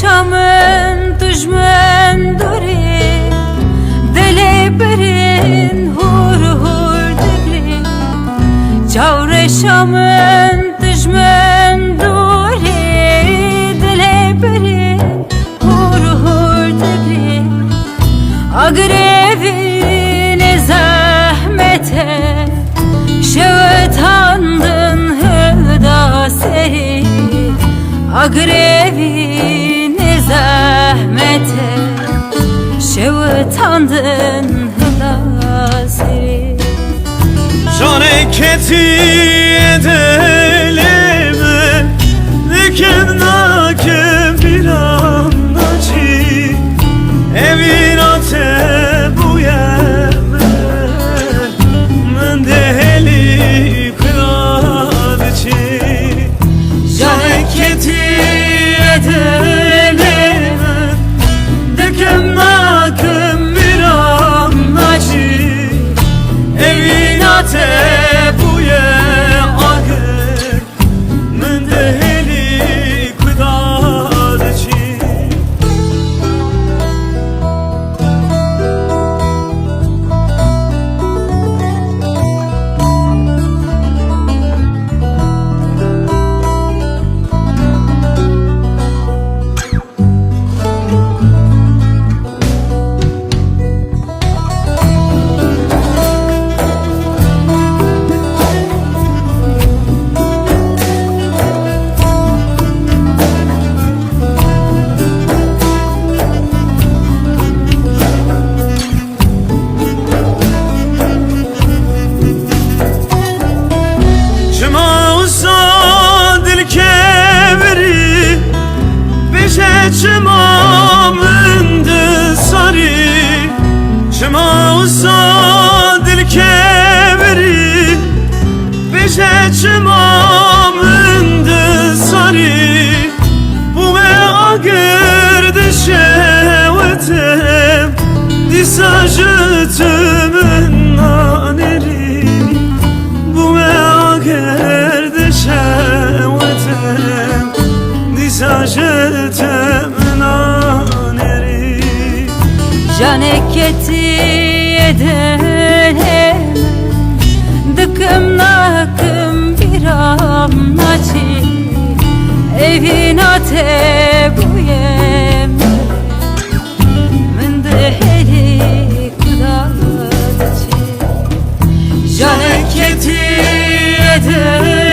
Çavreşamın düşmen duri Dele berin hur hur digri Çavreşamın düşmen duri Dele berin hur hur digri Agrevine zahmete Şevet andın hıda seri. Agrevine Şevet andın hıda seri Hareketi আছে Mündü sarı Bu me agır dişevetem Disajıtımın naneri bu meager de şevetem Disajetem Evin ate bu yem Min deheli kudalıcı Caneketi edelim